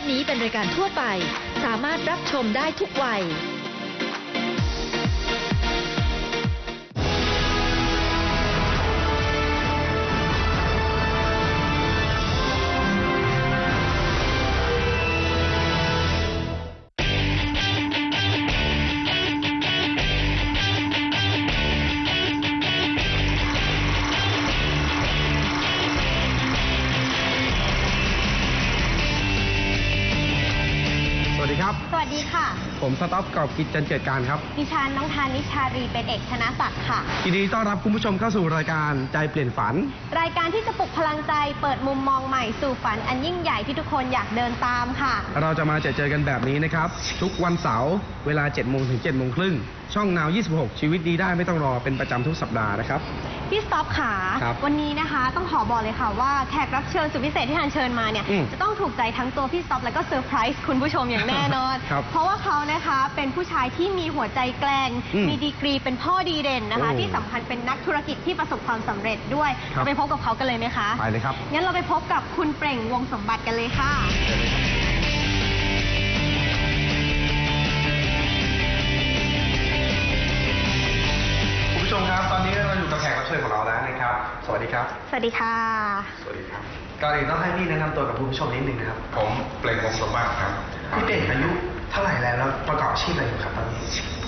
ศนี้เป็นรายการทั่วไป สามารถรับชมได้ทุกวัย ต็อปกอบกิจจันเกิดการครับดิฉันน้องทานิชารีเป็นเอกชนะศักดิ์ค่ะ ยินดีต้อนรับคุณผู้ชมเข้าสู่รายการใจเปลี่ยนฝัน รายการที่จะปลุกพลังใจเปิดมุมมองใหม่สู่ฝันอันยิ่งใหญ่ที่ทุกคนอยากเดินตามค่ะ เราจะมาเจอเจอกันแบบนี้นะครับ ทุกวันเสาร์เวลา7โมงถึง7โมงครึ่ง ช่องนาว 26 ชีวิตดีได้ไม่ต้องรอเป็นประจำทุกสัปดาห์นะครับ พี่สต็อปขาครับวันนี้นะคะต้องขอบอกเลยค่ะว่าแขกรับเชิญสุดพิเศษที่ทานเชิญมาเนี่ยอืมจะต้องถูกใจทั้งตัวพี่สต็อปและก็เซอร์ไพรส์คุณผู้ชมอย่างแน่นอน ครับเพราะว่าเขานะคะเป็นผู้ชายที่มีหัวใจแกร่งอืมมีดีกรีเป็นพ่อดีเด่นนะคะ โอ้ที่สำคัญเป็นนักธุรกิจที่ประสบความสำเร็จด้วยครับ เราไปพบกับเขากันเลยไหมคะไปเลยครับ งั้นเราไปพบกับคุณเปล่งวงสมบัติกันเลยค่ะคุณผู้ชมครับ ตอนนี้เราอยู่กับแขกรับเชิญของเราแล้วนะครับ สวัสดีครับ สวัสดีค่ะ สวัสดีครับก่อนอื่นต้องให้พี่แนะนำตัวกับคุณผู้ชมนิดนึงนะครับ ผมเปล่งวงสมบัติครับ พี่เป่งอายุเท่าไหร่แล้วแล้วประกอบอาชีพอะไรอยู่ครับตอนนี้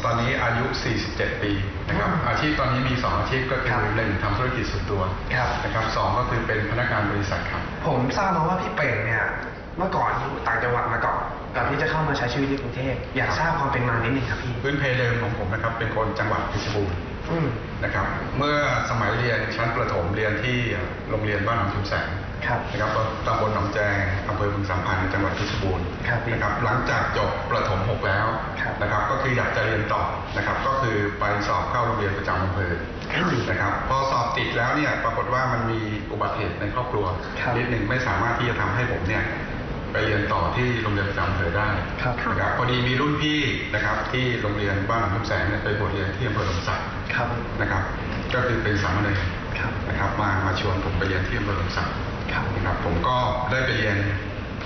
ตอนนี้อายุ 47 ปีนะครับ อืมอาชีพตอนนี้มี 2 อาชีพก็คืครัอบหนึ่งทำธุรกิจส่วนตัวครับ นะครับสองก็คือเป็นพนักงานบริษัทครับ ผมทราบมาว่าพี่เป่งเนี่ยเมื่อก่อนอยู่ต่างจังหวัดมาก่อนก่อนที่จะเข้ามาใช้ชีวิตในกรุงเทพอยากทราบความเป็นมานิดนึงครับพี่ พื้นเพเดิมของผมนะครับเป็นคนจังหวัดเพชรบูรณ์อืม นะครับ เมื่อสมัยเรียนชั้นประถมเรียนที่โรงเรียนบ้านหนองชุมแสงครับนะครับตำบลหนองแจงอำเภอบึงสามพันธ์จังหวัดเพชรบูรณ์ครับนะครับ หลังจากจบประถมหกแล้วครับนะครับ ก็คืออยากจะเรียนต่อนะครับ ก็คือไปสอบเข้าโรงเรียนประจำอำเภอครับนะครับ พอสอบติดแล้วเนี่ยปรากฏว่ามันมีอุบัติเหตุในครอบครัวครับนิดหนึ่งไม่สามารถที่จะทำให้ผมเนี่ย ไปเรียนต่อที่โรงเรียนประจำอำเภอได้ครับ นะครับพอดีมีรุ่นพี่นะครับที่โรงเรียนบ้านหนองคำแสงเนี่ยไปบวชเรียนที่อำเภอหลมสักครับนะครับ ก็คือเป็นสามเณรครับนะครับมามาชวนผมไปเรียนที่อำเภอหลมสักครับนะครับ ผมก็ได้ไปเรียน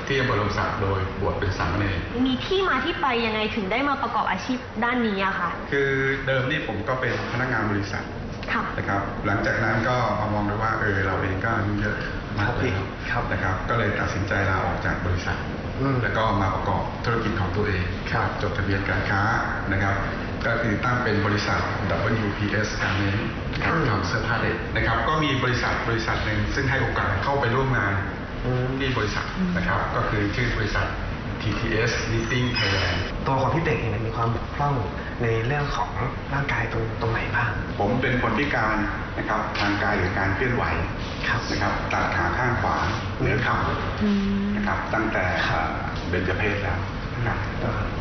ที่อำเภอหลมสักโดยบวชเป็นสามเณร มีที่มาที่ไปยังไงถึงได้มาประกอบอาชีพด้านนี้อะคะคือเดิมนี่ผมก็เป็นพนักงานบริษัทค่ะ นะครับ หลังจากนั้นก็มามองดูว่าเออเราเองก็อายุเยอะ มากครับพี่แล้วครับนะครับ ก็เลยตัดสินใจลาออกจากบริษัท อืม แล้วก็มาประกอบธุรกิจของตัวเองครับจดทะเบียนการค้านะครับ ก็คือตั้งเป็นบริษัท WPS Garment ครับอืม ทำเสื้อผ้าเด็กนะครับ ก็มีบริษัทบริษัทหนึ่งซึ่งให้โอกาสเข้าไปร่วมงาน อืม ที่บริษัทนะครับก็คือชื่อบริษัท TTS Knitting Thailand ตัวของพี่เป่งเองเนี่ยมีความบกพร่องในเรื่องของร่างกายตรงตรงไหนบ้าง ผมเป็นคนพิการนะครับทางกายหรือการเคลื่อนไหวครับนะครับตัดขาข้างขวาเหนือเข่านะครับตั้งแต่เบญจเพศแล้วนะครับ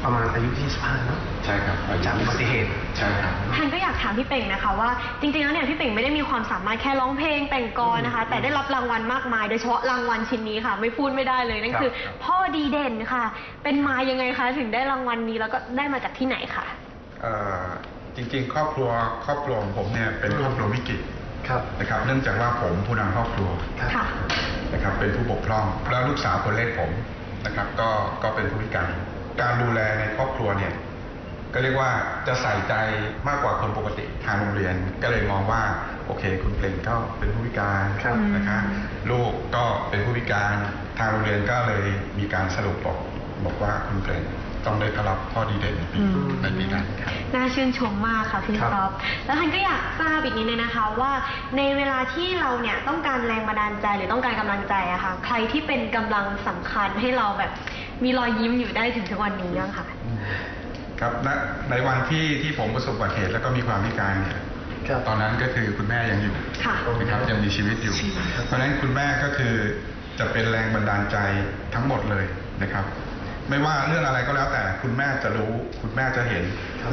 ประมาณอายุ25เนอะใช่ครับยุจากอุบัติเหตุใช่ครับ แทนก็อยากถามพี่เป่งนะคะว่าจริงๆแล้วเนี่ยพี่เป่งไม่ได้มีความสามารถแค่ร้องเพลงแต่งกลอนนะคะ แต่ได้รับรางวัลมากมาย โดยเฉพาะรางวัลชิ้นนี้ค่ะ ไม่พูดไม่ได้เลยนั่นครับคือ พ่อดีเด่นค่ะ เป็นมายังไงคะถึงได้รางวัลนี้แล้วก็ได้มาจากที่ไหนคะ เอ่อจริงๆ ครอบครัวครอบครัวของผมเนี่ยเป็นครอบครัววิกฤตครับนะครับ เนื่องจากว่าผมผู้นำครอบครัวครับค่ะ นะครับเป็นผู้ปกครองแล้วลูกสาวคนเล็กผม นะครับ ก็ก็เป็นผู้พิการ การดูแลในครอบครัวเนี่ยก็เรียกว่าจะใส่ใจมากกว่าคนปกติทางโรงเรียน ก็เลยมองว่าโอเค คุณเปล่งก็เป็นผู้พิการครับนะคะลูกก็เป็นผู้พิการทางโรงเรียนก็เลยมีการสรุปบอกบอกว่าคุณเปล่ง ต้องได้รับข้อดีเด่นในปีอืม ในปีนั้นครับ น่าชื่นชมมากค่ะพี่ครับท็อปแล้วทันก็อยากทราบอีกนิดนึงนะคะว่าในเวลาที่เราเนี่ยต้องการแรงบันดาลใจหรือต้องการกำลังใจอะค่ะ ใครที่เป็นกำลังสำคัญให้เราแบบมีรอยยิ้มอยู่ได้ถึงทุกวันนี้บ้างคะครับณในวันที่ที่ผมประสบอุบัติเหตุแล้วก็มีความพิการเนี่ยครับ ตอนนั้นก็คือคุณแม่ยังอยู่ค่ะ นะครับยังมีชีวิตอยู่ เพราะฉะนั้นคุณแม่ก็คือจะเป็นแรงบันดาลใจทั้งหมดเลยนะครับ ไม่ว่าเรื่องอะไรก็แล้วแต่คุณแม่จะรู้ คุณแม่จะเห็น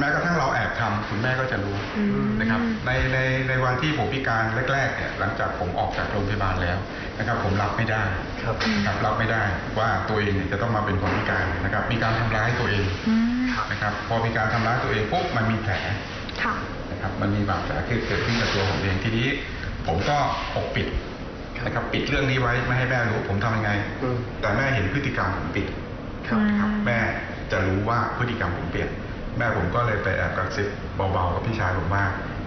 แม้กระทั่งเราแอบทำคุณแม่ก็จะรู้อืมนะครับในในในวันที่ผมพิการแรกๆเนี่ยหลังจากผมออกจากโรงพยาบาลแล้วนะครับ ผมรับไม่ได้ครับนะครับรับไม่ได้ว่าตัวเองเนี่ยจะต้องมาเป็นคนพิการนะครับ มีการทำร้ายตัวเองอืมนะครับ พอมีการทำร้ายตัวเองปุ๊บมันมีแผลค่ะนะครับมันมีบาดแผลคือเกิดขึ้นกับตัวผมเองทีนี้ ผมก็ปกปิดนะครับปิดเรื่องนี้ไว้ไม่ให้แม่รู้ ผมทำยังไงอืมแต่แม่เห็นพฤติกรรมผมปิด ครับครับแม่จะรู้ว่าพฤติกรรมผมเปลี่ยน แม่ผมก็เลยไปแอบกระซิบเบาๆกับพี่ชายผมว่า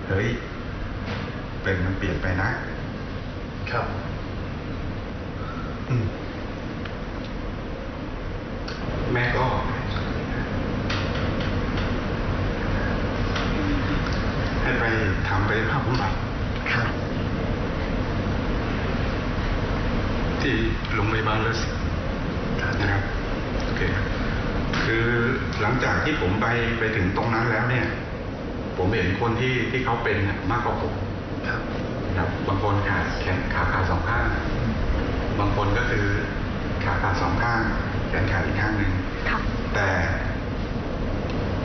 เฮ้ยเป็นมันเปลี่ยนไปนะ ครับอืมแม่ก็ให้ไปทำไปภาพบำบัดครับ ที่โรงพยาบาลเลิศสิทธิ์นะครับโอเคครับคือหลังจากที่ผมไปไปถึงตรงนั้นแล้วเนี่ย ผมเห็นคนที่ที่เขาเป็นเนี่ยมากกว่าผมครับนะครับบางคนขาแขนขาขาดสองข้าง บางคนก็คือขาขาดสองข้าง แขนขาดอีกข้างหนึ่งค่ะแต่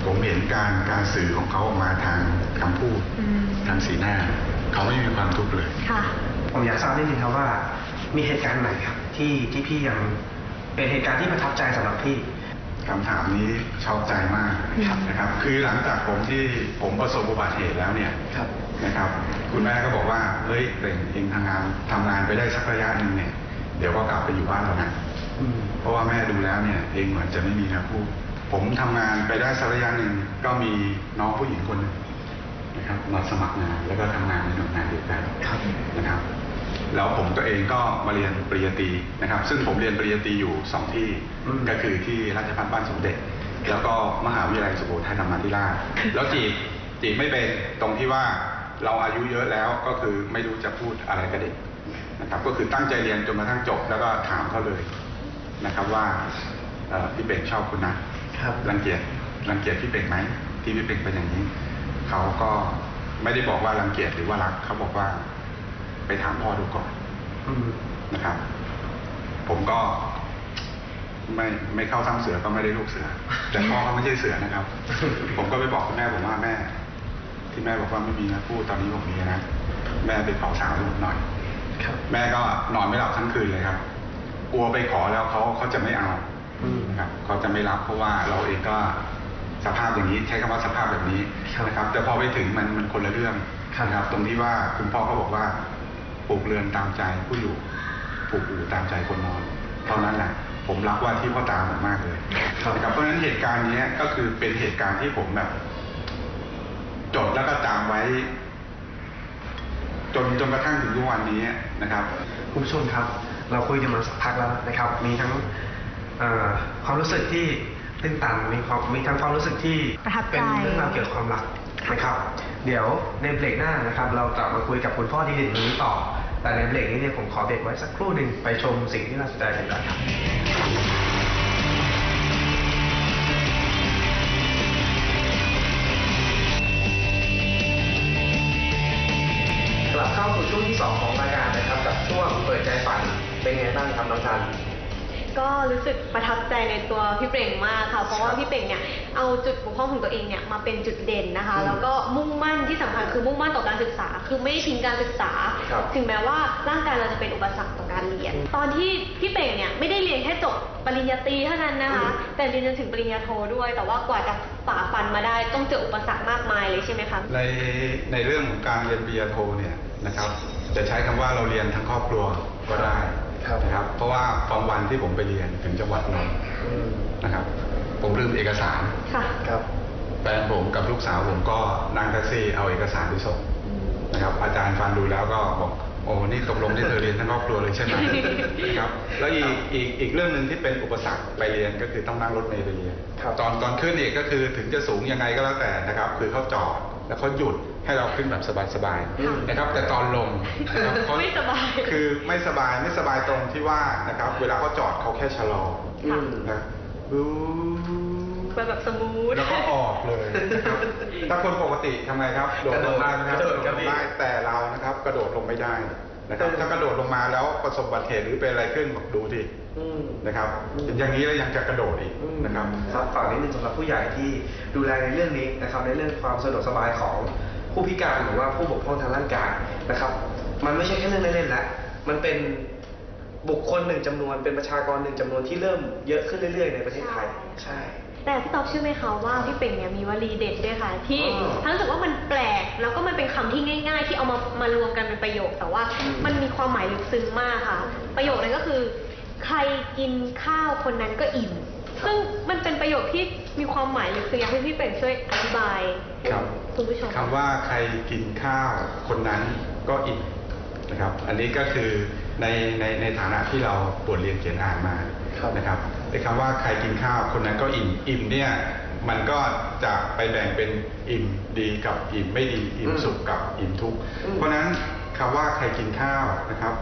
ผมเห็นการการสื่อของเขาออกมาทางคำพูดอืมทางสีหน้า เขาไม่มีความทุกข์เลยค่ะผมอยากทราบนิดนึงครับว่า มีเหตุการณ์ไหนครับ ที่ที่พี่ยัง เป็นเหตุการณ์ที่ประทับใจสำหรับพี่ คำถามนี้ชอบใจมากครับนะครับ คือหลังจากผมที่ผมประสบอุบัติเหตุแล้วเนี่ยครับ นะครับ คุณแม่ก็บอกว่า เฮ้ยเป่งเองทำงานทำงานไปได้สักระยะหนึ่งเนี่ย เดี๋ยวก็กลับไปอยู่บ้านเรานะอืมเพราะว่าแม่ดูแล้วเนี่ย เองเหมือนจะไม่มีนะพูดผมทำงานไปได้สักระยะหนึ่งก็มีน้องผู้หญิงคนหนึ่งนะครับมาสมัครงานแล้วก็ทำงานในหน่วยงานเดียวกันครับนะครับ แล้วผมตัวเองก็มาเรียนปริญญาตรีนะครับ ซึ่งผมเรียนปริญญาตรีอยู่สองที่อืมก็คือที่ราชภัฏบ้านสมเด็จ แล้วก็มหาวิทยาลัยสุโขทัยธรรมาธิราชแล้วจีบจีบไม่เป็นตรงที่ว่าเราอายุเยอะแล้วก็คือไม่รู้จะพูดอะไรกับเด็กนะครับก็คือตั้งใจเรียนจนกระทั่งจบ แล้วก็ถามเขาเลยนะครับว่าเอ่อพี่เป่งชอบคุณนะครับรังเกียจรังเกียจพี่เป่งไหมที่พี่เป่งเป็นอย่างนี้เขาก็ไม่ได้บอกว่ารังเกียจหรือว่ารักเขาบอกว่า ไปถามพ่อดูก่อนอืมนะครับ ผมก็ ไม่ไม่เข้าซ้ำเสือก็ไม่ได้ลูกเสือ แต่พ่อเขาไม่ใช่เสือนะครับ ผมก็ไปบอกคุณแม่ผมว่าแม่ ที่แม่บอกว่าไม่มีนะพูดตอนนี้ผมมีนะแม่ไปขอสาวให้ผมหน่อยครับแม่ก็นอนไม่หลับทั้งคืนเลยครับกลัวไปขอแล้วเขาเขาจะไม่เอาอืมนะครับเขาจะไม่รับเพราะว่าเราเองก็สภาพอย่างนี้ใช้คำว่าสภาพแบบนี้ครับนะครับ แต่พอไปถึงมันมันคนละเรื่องครับนะครับ ตรงที่ว่าคุณพ่อเขาบอกว่า ปลูกเรือนตามใจผู้อยู่ปลูกอู่ตามใจคนนอน เท่านั้นแหละผมรักว่าที่พ่อตาผมมากเลยครับนะครับเพราะฉะนั้นเหตุการณ์เนี้ยก็คือเป็นเหตุการณ์ที่ผมแบบ จดแล้วก็จำไว้ จนจนกระทั่งถึงทุกวันนี้นะครับคุณผู้ชมครับ เราคุยกันมาสักพักแล้วนะครับ มีทั้งเอ่อความรู้สึกที่ตื้นตันมีความมีทั้งความรู้สึกที่ประทับใจเป็นเรื่องราวเกี่ยวกับความรักนะครับ เดี๋ยวในเบรกหน้านะครับ เรากลับมาคุยกับคุณพ่อที่เด่นคนนี้ต่อ แต่ในเบรกนี้เนี่ยผมขอเบรกไว้สักครู่หนึ่งไปชมสิ่งที่น่าสนใจกันก่อนครับกลับเข้าสู่ช่วงที่สองของรายการนะครับกับช่วงเปิดใจฝันเป็นไงบ้างครับน้องทัน ก็รู้สึกประทับใจในตัวพี่เปล่งมากค่ะ เพราะว่าพี่เปล่งเนี่ยเอาจุดบกพร่องของตัวเองเนี่ยมาเป็นจุดเด่นนะคะอืมแล้วก็มุ่งมั่นที่สำคัญคือมุ่งมั่นต่อการศึกษา คือไม่ทิ้งการศึกษา ครับถึงแม้ว่าร่างกายเราจะเป็นอุปสรรคต่อการเรียนอืมตอนที่พี่เปล่งเนี่ยไม่ได้เรียนแค่จบปริญญาตรีเท่านั้นนะคะอืมแต่เรียนจนถึงปริญญาโทด้วย แต่ว่ากว่าจะฝ่าฟันมาได้ต้องเจออุปสรรคมากมายเลยใช่ไหมคะ ในในเรื่องของการเรียนปริญญาโทเนี่ยนะครับ จะใช้คำว่าเราเรียนทั้งครอบครัวก็ได้ ครับนะครับ เพราะว่าบางวันที่ผมไปเรียนถึงจังหวัดนนท์อืมนะครับ ผมลืมเอกสาร ค่ะ ครับแฟนผมกับลูกสาวผมก็นั่งแท็กซี่เอาเอกสารไปส่งนะครับ อาจารย์ฟังดูแล้วก็บอกโอ้นี่ตกลงที่เธอเรียนทั้งครอบครัวเลยใช่ไหม นะครับแล้วอีกอีกอีกเรื่องหนึ่งที่เป็นอุปสรรคไปเรียนก็คือต้องนั่งรถเมล์ไปเรียนครับตอนตอนขึ้นอีกก็คือถึงจะสูงยังไงก็แล้วแต่นะครับ คือเขาจอด แล้วเขาหยุดให้เราขึ้นแบบสบายค่ะๆนะครับ แต่ตอนลงนะครับเขไม่สบายคือไม่สบายไม่สบายตรงที่ว่านะครับ เวลาเขาจอดเขาแค่ชะลอค่ะนะบู๊ไปแบบสมูทแล้วก็ออกเลยนะครับถ้าคนปกติทำไงครับ โดดลงได้ไหมครับกระโดดลงได้แต่เรานะครับ กระโดดลงไม่ได้ นะครับถ้ากระโดดลงมาแล้วประสบอุบัติเหตุหรือเป็นอะไรขึ้นบอกดูดิอืมนะครับอืมอย่างนี้แล้วยังจะกระโดดอีกนะครับครับฝากนิดนึงสำหรับผู้ใหญ่ที่ดูแลในเรื่องนี้นะครับในเรื่องความสะดวกสบายของผู้พิการหรือว่าผู้บกพร่องทางร่างกายนะครับ มันไม่ใช่แค่เรื่องเล่นๆแล้วมันเป็นบุคคลหนึ่งจำนวนเป็นประชากรหนึ่งจำนวนที่เริ่มเยอะขึ้นเรื่อยๆ ในประเทศไทย ใช่ แต่พี่ต๊อบเชื่อไหมคะว่าพี่เป่งเนี่ยมีวลีเด็ดด้วยค่ะ ที่อ๋อทั้งรู้สึกว่ามันแปลก แล้วก็มันเป็นคำที่ง่าย ๆ ที่เอามามารวมกันเป็นประโยค แต่ว่าอืม มันมีความหมายลึกซึ้งมากค่ะ ประโยคนั้นก็คือ ใครกินข้าวคนนั้นก็อิ่ม ซึ่งมันเป็นประโยคที่มีความหมายลึกซึ้งอยากให้พี่เป็ดช่วยอธิบายให้ครับคุณผู้ชม คำว่าใครกินข้าวคนนั้นก็อิ่มนะครับ อันนี้ก็คือในในในฐานะที่เราบทเรียนเขียนอ่านมาครับ นะครับ ไอ้คำว่าใครกินข้าวคนนั้นก็อิ่มอิ่มเนี่ยมันก็จะไปแบ่งเป็นอิ่มดีกับอิ่มไม่ดีอิ่มอืมสุขกับอิ่มทุกข์อืมเพราะฉะนั้นคำว่าใครกินข้าวนะครับ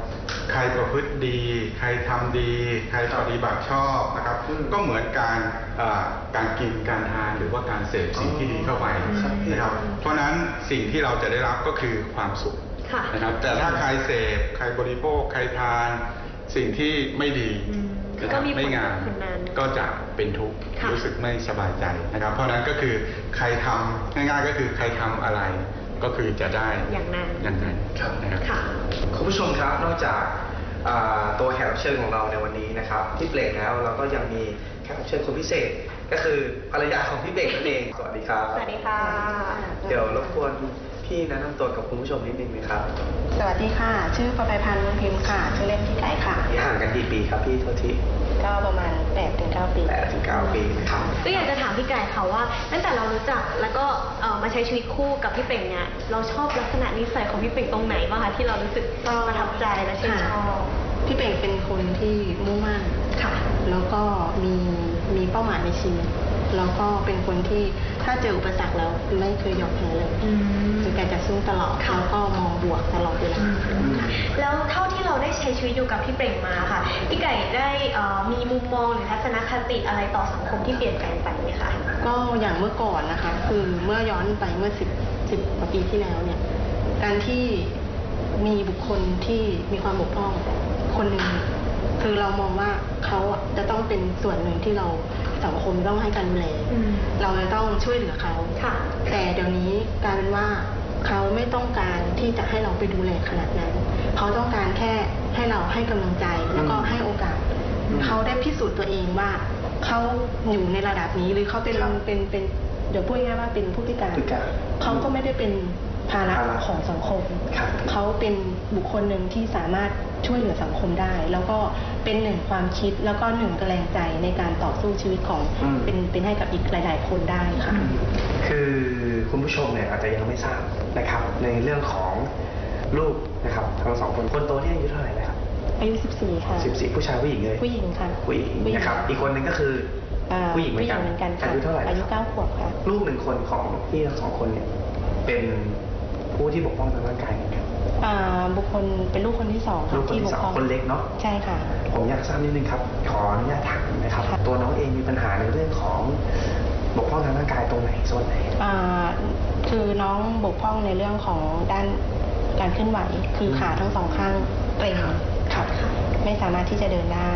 ใครประพฤติดี ใครทำดี ใครปฏิบัติชอบนะครับอืมก็เหมือนการเอ่อการกินการทานหรือว่าการเสพสิ่งที่ดีเข้าไปครับนะครับ เพราะฉะนั้นสิ่งที่เราจะได้รับก็คือความสุขค่ะนะครับ แต่ถ้าใครเสพใครบริโภคใครทานสิ่งที่ไม่ดีอืมนะ คก็รับมีผลไม่งามกับคนนั้นก็จะเป็นทุกข์ค่ะรู้สึกไม่สบายใจนะครับ เพราะฉะนั้นก็คือใครทำง่ายๆก็คือใครทำอะไรก็คือจะได้อย่างนั้นอย่างนั้นครับนะครับค่ะคุณผู้ชมครับนอกจากอ่าตัวแขกรับเชิญของเราในวันนี้นะครับที่เปล่งแล้วเราก็ยังมีแขกรับเชิญคนพิเศษ ก็คือภรรยาของพี่เบงนั่นเองสวัสดีครับสวัสดีค่ะเดี๋ยวรบกวน พี่แนะนำตัวกับคุณผู้ชมนิดนึงนะครับสวัสดีค่ะ ชื่อประภัยพันธ์วงพิมพ์ค่ะ ชื่อเล่นพี่ไก่ค่ะ ห่างกันกี่ปีครับพี่โทษทีก็ประมาณ8ถึง9ปี แปดถึงเก้าปีนะครับ ก็อยากจะถามพี่ไก่ค่ะว่าตั้งแต่เรารู้จักแล้วก็เอ่อมาใช้ชีวิตคู่กับพี่เป่งเนี่ยเราชอบลักษณะนิสัยของพี่เป่งตรงไหนบ้างคะที่เรารู้สึกประทับใจและชื่นชอบ พี่เป่งเป็นคนที่มุ่งมั่นค่ะ แล้วก็มีมีเป้าหมายในชีวิต แล้วก็เป็นคนที่ ถ้าเจออุปสรรคแล้วไม่เคยยอมแพ้เลยอืม คือแกจะสู้ตลอดค่ะ แล้วก็มองบวกตลอดเวลาแล้วเท่าที่เราได้ใช้ชีวิตอยู่กับพี่เป่งมาค่ะ พี่ไก่ได้เอ่อมีมุมมองหรือทัศนคติอะไรต่อสังคมที่เปลี่ยนแปลงไปไหมคะก็อย่างเมื่อก่อนนะคะ คือเมื่อย้อนไปเมื่อสิบสิบกว่าปีที่แล้วเนี่ย การที่มีบุคคลที่มีความบกพร่องคนหนึ่ง คือเรามองว่าเขาอะจะต้องเป็นส่วนหนึ่งที่เราสังคมต้องให้การดูแลอืมเราจะต้องช่วยเหลือเขาค่ะแต่เดี๋ยวนี้กลายเป็นว่าเขาไม่ต้องการที่จะให้เราไปดูแลขนาดนั้น เขาต้องการแค่ให้เราให้กำลังใจแล้วก็อืมให้โอกาสอืมเขาได้พิสูจน์ตัวเองว่าเขาอยู่ในระดับนี้หรือเขาเป็นครับเป็นเป็นเดี๋ยวพูดง่ายๆว่าเป็นผู้พิการผู้พิการ เขาก็ไม่ได้เป็นภาระภาระของสังคมครับเขาเป็น บุคคลหนึ่งที่สามารถช่วยเหลือสังคมได้ แล้วก็เป็นหนึ่งความคิดแล้วก็หนึ่งแรงใจในการต่อสู้ชีวิตของอืม เป็นเป็นให้กับอีกหลาย ๆ คนได้ค่ะ คือคุณผู้ชมเนี่ยอาจจะยังไม่ทราบนะครับ ในเรื่องของลูกนะครับทั้งสองคนคนโตที่อายุเท่าไหร่แล้วครับอายุ 14 ค่ะสิบสี่ผู้ชายผู้หญิงเลยผู้หญิงค่ะผู้หญิงนะครับ อีกคนนึงก็คืออาผู้หญิงเหมือนกันผู้หญิงเหมือนกันค่ะอายุเท่าไหร่อายุครับ 9ขวบค่ะ ลูกหนึ่งคนของพี่ทั้งสองคนเนี่ยเป็นผู้ที่บกพร่องทางร่างกายเหมือนกัน อ่าบุคคลเป็นลูกคนที่สองค่ะลูกคนที่บกสองพร่คนเล็กเนาะใช่ค่ะ ผมอยากทราบนิดนึงครับ ขออนุญาตถามนะครับค่ะตัวน้องเองมีปัญหาในเรื่องของบกพร่องทางร่างกายตรงไหนส่วนไหนอ่าคือน้องบกพร่องในเรื่องของด้านการเคลื่อนไหว คือขาทั้งสองข้างเกร็งครับไม่สามารถที่จะเดินได้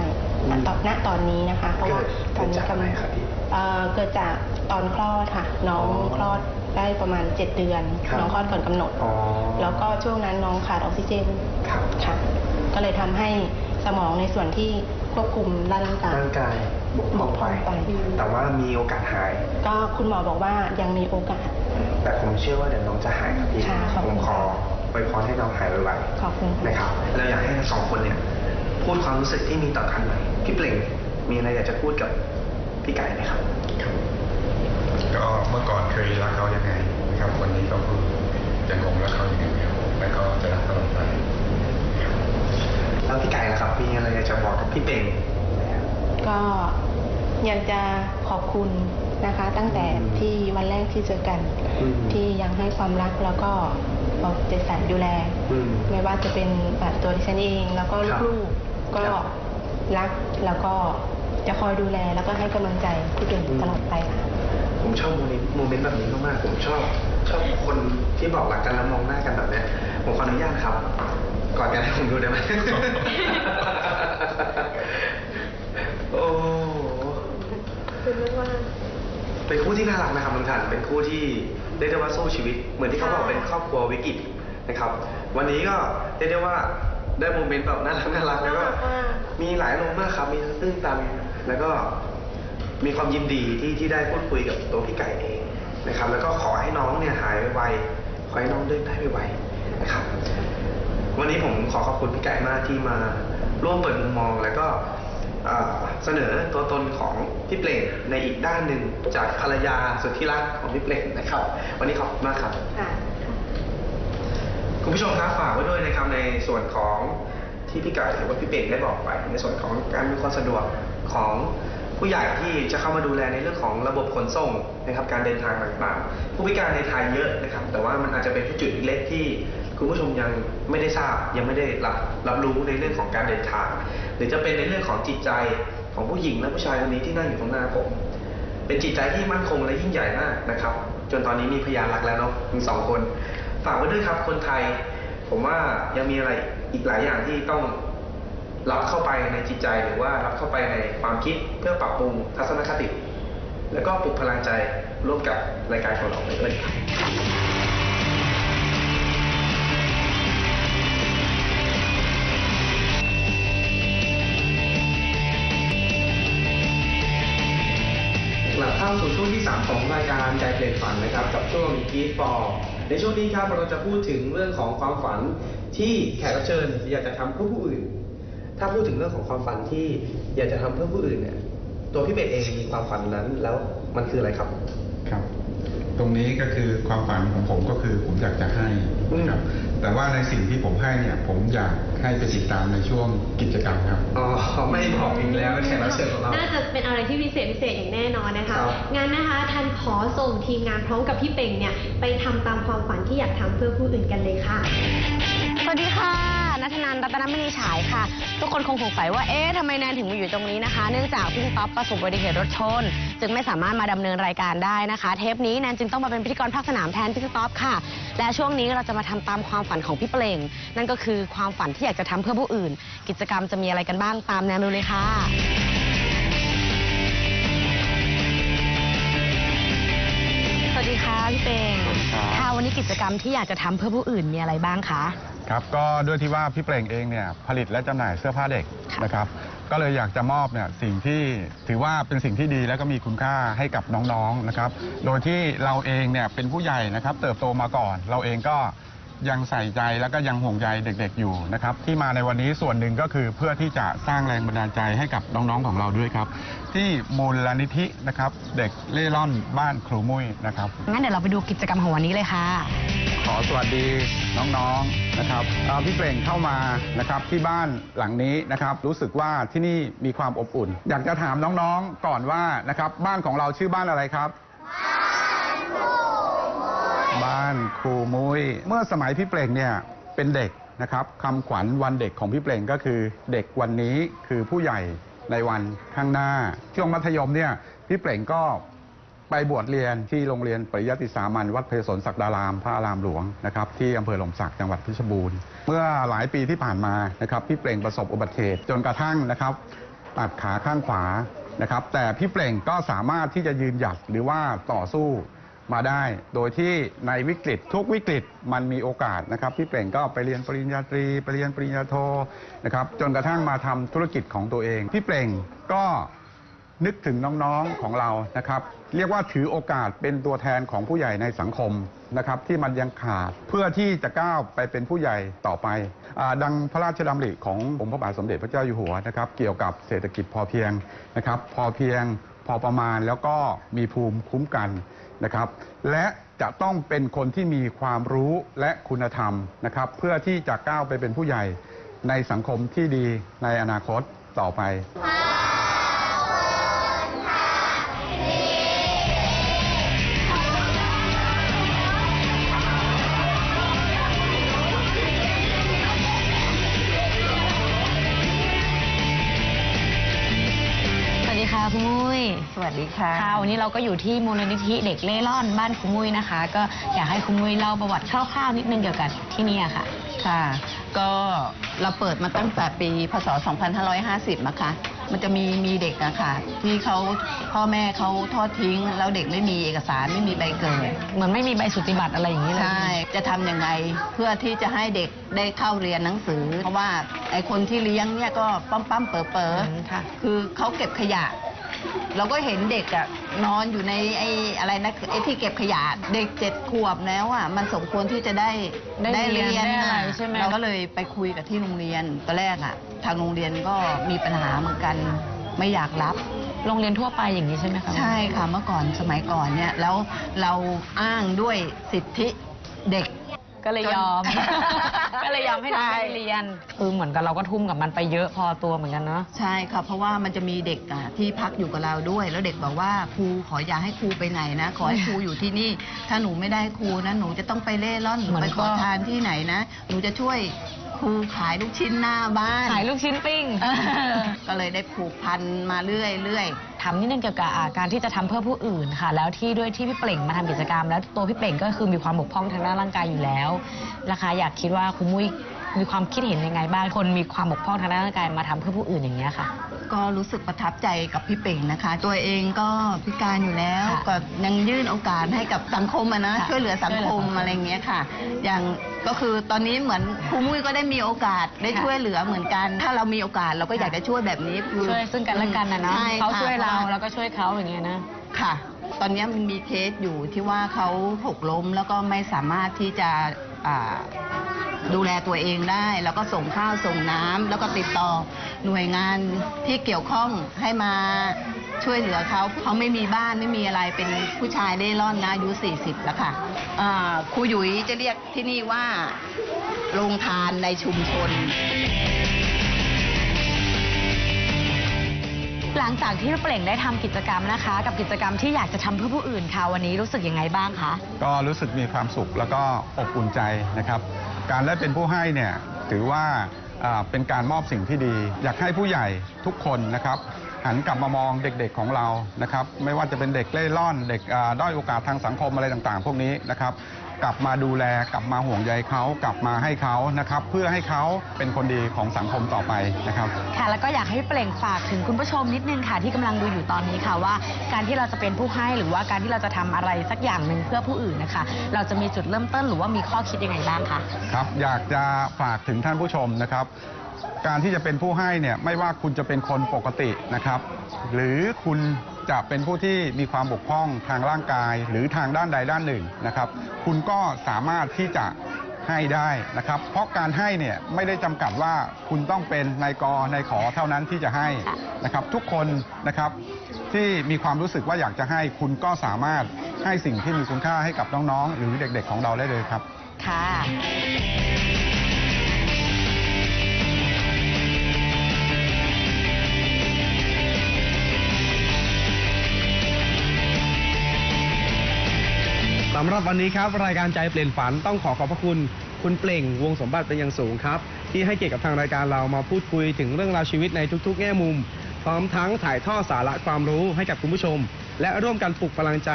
อืมณตอนณตอนนี้นะคะ เพราะว่าเกิดตอนนี้เกิดจากอะไรครับพี่เอ่อเกิดจากตอนคลอดค่ะ น้องอ๋อคลอด ได้ประมาณ 7 เดือน ครับ น้องคลอดก่อนกำหนด อ๋อแล้วก็ช่วงนั้นน้องขาดออกซิเจนครับค่ะ ก็เลยทำให้สมองในส่วนที่ควบคุมร่างกาย ร่างกายบกพร่องไป บกพร่องไป แต่ว่ามีโอกาสหาย ก็คุณหมอบอกว่ายังมีโอกาส แต่ผมเชื่อว่าเดี๋ยวน้องจะหายครับพี่ค่ะขอบผคุมณขอค่ะไปพรให้น้องหายไวขอบคุณๆนะครับเราอยากให้ทั้งสองคนเนี่ยพูดความรู้สึกที่มีต่อกันหน่อยพี่เปล่งมีอะไรอยากจะพูดกับพี่ไก่ไหมครับ ก็เมื่อก่อนเคยรักเขายังไงนะครับ วันนี้ก็คือยังคงรักเขาอย่างเดียวแล้วก็จะรักตลอดไปแล้วพี่ไก่ล่ะครับมีอะไรอยากจะบอกกับพี่เปล่งไหมครับก็อยากจะขอบคุณนะคะ ตั้งแต่ที่วันแรกที่เจอกันอืมที่ยังให้ความรักแล้วก็เอาใจใส่ดูแลอืมไม่ว่าจะเป็นแบบตัวดิฉันเองแล้วก็ครับลูกๆก็ครับรักแล้วก็จะคอยดูแลแล้วก็ให้กำลังใจที่เป็นอืมตลอดไปค่ะ ผมชอบโมเมนต์โมเมนต์แบบนี้มากๆผมชอบชอบคนที่บอกรักกันแล้วมองหน้ากันแบบเนี้ยผมขออนุญาตนะครับก่อนกันให้ผมดูได้ไหมโอ้โหคุณเรียกว่าเป็นคู่ที่น่ารักนะครับทุกท่านเป็นคู่ที่เรียกได้ว่าสู้ชีวิต เหมือนที่เขาบอกใช่เป็นครอบครัววิกฤตนะครับ วันนี้ก็เรียกได้ว่าได้โมเมนต์แบบน่ารักน่ารักแล้วก็น่ารักมากมีหลายอารมณ์มากครับ มีทั้งตื้นตันแล้วก็ มีความยินดีที่ที่ได้พูดคุยกับตัวพี่ไก่เองนะครับ แล้วก็ขอให้น้องเนี่ยหายไวๆขอให้น้องเดินได้ไวๆนะครับ วันนี้ผมขอขอบคุณพี่ไก่มากที่มาร่วมเปิดมุมมอง แล้วก็อ่าเสนอตัวตนของพี่เปล่งในอีกด้านหนึ่งจากภรรยาสุดที่รักของพี่เปล่งนะครับ วันนี้ขอบคุณมากครับค่ะคุณผู้ชมครับฝากไว้ด้วยนะครับในส่วนของที่พี่ไก่หรือว่าพี่เป่งได้บอกไป ในส่วนของการมีความสะดวกของ ผู้ใหญ่ที่จะเข้ามาดูแลในเรื่องของระบบขนส่งนะครับการเดินทางต่างๆ ผู้พิการในไทยเยอะนะครับ แต่ว่ามันอาจจะเป็นจุดเล็กที่คุณผู้ชมยังไม่ได้ทราบยังไม่ได้รับรับรู้ในเรื่องของการเดินทาง หรือจะเป็นในเรื่องของจิตใจของผู้หญิงและผู้ชายคนนี้ที่นั่งอยู่ตรงหน้าผม เป็นจิตใจที่มั่นคงและยิ่งใหญ่มากนะครับ จนตอนนี้มีพยานรักแล้วเนาะมีสองคนฝากไว้ด้วยครับคนไทย ผมว่ายังมีอะไรอีกหลายอย่างที่ต้อง รับเข้าไปในจิตใจหรือว่ารับเข้าไปในความคิดเพื่อปรับปรุงทัศนคติ แล้วก็ปลุกพลังใจร่วมกับรายการของเราไปด้วยครับกลับเข้าสู่ช่วงที่ 3 ของรายการใจเปลี่ยนฝันนะครับ กับช่วงกีฟอร์ในช่วงนี้ครับเราจะพูดถึงเรื่องของความฝันที่แขกรับเชิญอยากจะทำเพื่อผู้อื่น ถ้าพูดถึงเรื่องของความฝันที่อยากจะทำเพื่อผู้อื่นเนี่ย ตัวพี่เป็ดเองมีความฝันนั้น แล้วมันคืออะไรครับ ครับ ตรงนี้ก็คือความฝันของผมก็คือผมอยากจะให้ครับ แต่ว่าในสิ่งที่ผมให้เนี่ย ผมอยากให้ไปติดตามในช่วงกิจกรรมครับ อ๋อ ไม่บอกอีกแล้วแขกรับเชิญของเรา น่าจะเป็นอะไรที่พิเศษพิเศษอย่างแน่นอนนะคะครับงั้นนะคะทันขอส่งทีมงานพร้อมกับพี่เป่งเนี่ยไปทำตามความฝันที่อยากทำเพื่อผู้อื่นกันเลยค่ะ ตนมณีฉายค่ะ ทุกคนคงสงสัยว่าเอ๊ะทำไมแนนถึงมาอยู่ตรงนี้นะคะ เนื่องจากพี่ต๊อปประสบอุบัติเหตุรถชน จึงไม่สามารถมาดำเนินรายการได้นะคะ เทปนี้แนนจึงต้องมาเป็นพิธีกรภาคสนามแทนพี่ต๊อปค่ะ และช่วงนี้เราจะมาทำตามความฝันของพี่เปล่ง นั่นก็คือความฝันที่อยากจะทำเพื่อผู้อื่น กิจกรรมจะมีอะไรกันบ้างตามแนนดูเลยค่ะ สวัสดีค่ะพี่เปงสวัสดีครับ ค่ะวันนี้กิจกรรมที่อยากจะทำเพื่อผู้อื่นมีอะไรบ้างคะ ครับก็ด้วยที่ว่าพี่เปล่งเองเนี่ยผลิตและจำหน่ายเสื้อผ้าเด็กค่ะนะครับ ก็เลยอยากจะมอบเนี่ยสิ่งที่ถือว่าเป็นสิ่งที่ดีและก็มีคุณค่าให้กับน้องๆนะครับ โดยที่เราเองเนี่ยเป็นผู้ใหญ่นะครับ เติบโตมาก่อน เราเองก็ยังใส่ใจแล้วก็ยังห่วงใยเด็กๆอยู่นะครับ ที่มาในวันนี้ส่วนหนึ่งก็คือเพื่อที่จะสร้างแรงบันดาลใจให้กับน้องๆของเราด้วยครับ ที่มูลนิธินะครับ เด็กเล่ร่อนบ้านครูมุ้ยนะครับ งั้นเดี๋ยวเราไปดูกิจกรรมของวันนี้เลยค่ะข อสวัสดีน้องๆนะครับเอ่อพี่เปล่งเข้ามานะครับที่บ้านหลังนี้นะครับ รู้สึกว่าที่นี่มีความอบอุ่น อยากจะถามน้องๆก่อนว่านะครับบ้านของเราชื่อบ้านอะไรครับ บ้านครูมุย้ยเมื่อสมัยพี่เปล่งเนี่ยเป็นเด็กนะครับคำขวัญวันเด็กของพี่เปล่งก็คือเด็กวันนี้คือผู้ใหญ่ในวันข้างหน้า ช่วงมัธยมเนี่ยพี่เปล่งก็ ไปบวชเรียนที่โรงเรียนปริยัติสามัญวัดเพศนศักดาราม พระอารามหลวงนะครับที่อำเภอหลมสักจังหวัดเพชรบูรณ์ เมื่อหลายปีที่ผ่านมานะครับพี่เปล่งประสบอุบัติเหตุจนกระทั่งนะครับตัดขาข้างขวานะครับแต่พี่เปล่งก็สามารถที่จะยืนหยัดหรือว่าต่อสู้มาได้ โดยที่ในวิกฤตทุกวิกฤตมันมีโอกาสนะครับพี่เปล่งก็ไปเรียนปริญญาตรีไปเรียนปริญญาโทนะครับจนกระทั่งมาทำธุรกิจของตัวเองพี่เปล่งก็ นึกถึงน้องๆของเรานะครับ เรียกว่าถือโอกาสเป็นตัวแทนของผู้ใหญ่ในสังคมนะครับ ที่มันยังขาดเพื่อที่จะก้าวไปเป็นผู้ใหญ่ต่อไปอดังพระราชดำริขององค์พระบาทสมเด็จพระเจ้าอยู่หัวนะครับ เกี่ยวกับเศรษฐกิจพอเพียงนะครับ พอเพียงพอประมาณแล้วก็มีภูมิคุ้มกันนะครับ และจะต้องเป็นคนที่มีความรู้และคุณธรรมนะครับ เพื่อที่จะก้าวไปเป็นผู้ใหญ่ในสังคมที่ดีในอนาคตต่อไป วัสดีค่ะค่ะวันนี้เราก็อยู่ที่มูลนิธิเด็กเล่ร่อนบ้านคุณมุ้ยนะคะ ก็อยากให้คุณมุ้ยเล่าประวัติคร่าวๆนิดนึงเกี่ยวกับที่นี่อะค่ะ ค่ะ ก็เราเปิดมาตั้งแต่ปีพศ 2550นะคะมันจะมีมีเด็กอะค่ะที่เขาพ่อแม่เขาทอดทิ้ง แล้วเด็กไม่มีเอกสารไม่มีใบเกิด เหมือนไม่มีใบสุติบัตรอะไรอย่างนี้เลยใช่จะทำยังไงเพื่อที่จะให้เด็กได้เข้าเรียนหนังสือ เพราะว่าไอคนที่เลี้ยงเนี่ยก็ปั๊มปั๊มๆเป๋อเป๋ออืมค่ะคือเขาเก็บขยะ เราก็เห็นเด็กอะนอนอยู่ในไอ้อะไรนะไอ้ที่เก็บขยะเด็กเจ็ดขวบแล้วอะมันสมควรที่จะได้ได้เรียนได้อะไรน่ใช่ไหม เราก็เลยไปคุยกับที่โรงเรียนตอนแรกอะทางโรงเรียนก็มีปัญหาเหมือนกัน ไม่อยากรับ โรงเรียนทั่วไปอย่างนี้ใช่ไหมคะใช่ค่ะเมื่อก่อนสมัยก่อนเนี่ยแล้วเราอ้างด้วยสิทธิเด็ก ก็เลยยอม ก็เลยยอมให้น้องใช่ไปเรียน คือเหมือนกับเราก็ทุ่มกับมันไปเยอะพอตัวเหมือนกันเนาะ ใช่ค่ะเพราะว่ามันจะมีเด็กอะที่พักอยู่กับเราด้วย แล้วเด็กบอกว่าครูขออย่าให้ครูไปไหนนะ ขอให้ครูอยู่ที่นี่ ถ้าหนูไม่ได้ครูนะหนูจะต้องไปเล่ร่อนเหมือนไปขอก็ ทานที่ไหนนะ หนูจะช่วยครู ขายลูกชิ้นหน้าบ้าน ขายลูกชิ้นปิ้งเออก็เลยได้ผูกพันมาเรื่อยเรื่อยถามนิดนึงเกี่ยวกับอ่าการที่จะทำเพื่อผู้อื่นค่ะ แล้วที่ด้วยที่พี่เปล่งมาทำกิจกรรม แล้วตัวพี่เปล่งก็คือมีความบกพร่องทางด้านร่างกายอยู่แล้วราคาอยากคิดว่าคุณมุ้ย มีความคิดเห็นยังไงบ้างคนมีความบกพร่องทางด้านร่างกายมาทำเพื่อผู้อื่นอย่างเงี้ยค่ะ ก็รู้สึกประทับใจกับพี่เป่งนะคะ ตัวเองก็พิการอยู่แล้ว ค่ะก็ยังยื่นโอกาสให้กับสังคมอะนะค่ะช่วยเหลือสังคมช่วยเหลือสังคมอะไรเงี้ยค่ะ อย่างก็คือตอนนี้เหมือนครูมุ้ยก็ได้มีโอกาสได้ค่ะช่วยเหลือเหมือนกัน ถ้าเรามีโอกาสเราก็อยากจะช่วยแบบนี้คือช่วยซึ่งกันและกันนะเนาะใช่เขาค่ะช่วยเราพะแล้วก็ช่วยเขาอย่างเงี้ยนะ ค่ะ ตอนนี้มันมีเคสอยู่ที่ว่าเขาหกล้มแล้วก็ไม่สามารถที่จะอ่า ดูแลตัวเองได้ แล้วก็ส่งข้าวส่งน้ำแล้วก็ติดต่อหน่วยงานที่เกี่ยวข้องให้มาช่วยเหลือเขาเขาไม่มีบ้านไม่มีอะไรเป็นผู้ชายเล่ร่อนนะอายุ 40 แล้วค่ะอ่าครูหยุยจะเรียกที่นี่ว่าโรงทานในชุมชน หลังจากที่พี่เปล่งได้ทำกิจกรรมนะคะ กับกิจกรรมที่อยากจะทำเพื่อผู้อื่นค่ะวันนี้รู้สึกยังไงบ้างคะ ก็รู้สึกมีความสุขแล้วก็อบอุ่นใจนะครับ การได้เป็นผู้ให้เนี่ยถือว่าเป็นการมอบสิ่งที่ดี อยากให้ผู้ใหญ่ทุกคนนะครับ หันกลับมามองเด็กๆของเรานะครับ ไม่ว่าจะเป็นเด็กเล่ร่อนเด็กอ่าด้อยโอกาสทางสังคมอะไรต่างๆ พวกนี้นะครับ กลับมาดูแลกลับมาห่วงใยเขากลับมาให้เขานะครับเพื่อให้เขาเป็นคนดีของสังคมต่อไปนะครับค่ะแล้วก็อยากให้พี่เปล่งฝากถึงคุณผู้ชมนิดนึงค่ะที่กำลังดูอยู่ตอนนี้ค่ะว่า การที่เราจะเป็นผู้ให้หรือว่าการที่เราจะทำอะไรสักอย่างหนึ่งเพื่อผู้อื่นนะคะ เราจะมีจุดเริ่มต้นหรือว่ามีข้อคิดยังไงบ้างคะ ครับอยากจะฝากถึงท่านผู้ชมนะครับ การที่จะเป็นผู้ให้เนี่ยไม่ว่าคุณจะเป็นคนปกตินะครับ หรือคุณ จะเป็นผู้ที่มีความบกพร่องทางร่างกาย หรือทางด้านใดด้านหนึ่งนะครับ คุณก็สามารถที่จะให้ได้นะครับ เพราะการให้เนี่ยไม่ได้จำกัดว่าคุณต้องเป็นนายกนายขอเท่านั้นที่จะให้นะครับ ทุกคนนะครับที่มีความรู้สึกว่าอยากจะให้ คุณก็สามารถให้สิ่งที่มีคุณค่าให้กับน้องๆ หรือเด็กๆของเราได้เลยครับ ค่ะำหรับวันนี้ครับ รายการใจเปลี่ยนฝันต้องขอขอบพระคุณ คุณเปล่งวงสมบัติเป็นอย่างสูงครับ ที่ให้เกียรติกับทางรายการเรามาพูดคุยถึงเรื่องราวชีวิตในทุก ๆ แง่มุม พร้อมทั้งถ่ายทอดสาระความรู้ให้กับคุณผู้ชม และร่วมกันปลุกพลังใจ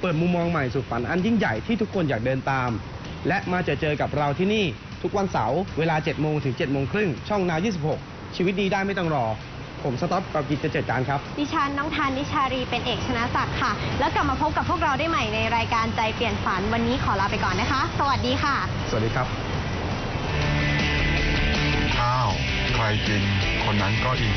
เปิดมุมมองใหม่สู่ฝันอันยิ่งใหญ่ที่ทุกคนอยากเดินตาม และมาเจอเจอกับเราที่นี่ ทุกวันเสาร์เวลา7โมงถึง7โมงครึ่งช่องนา26 ชีวิตดีได้ไม่ต้องรอ ผมสต๊อปกับกิจเจตการครับ ดิฉันน้องทานนิชารีเป็นเอกชนะศักดิ์ค่ะ แล้วกลับมาพบกับพวกเราได้ใหม่ในรายการใจเปลี่ยนฝันวันนี้ขอลาไปก่อนนะคะ สวัสดีค่ะ สวัสดีครับ ข้าว ใครกินคนนั้นก็อิ่ม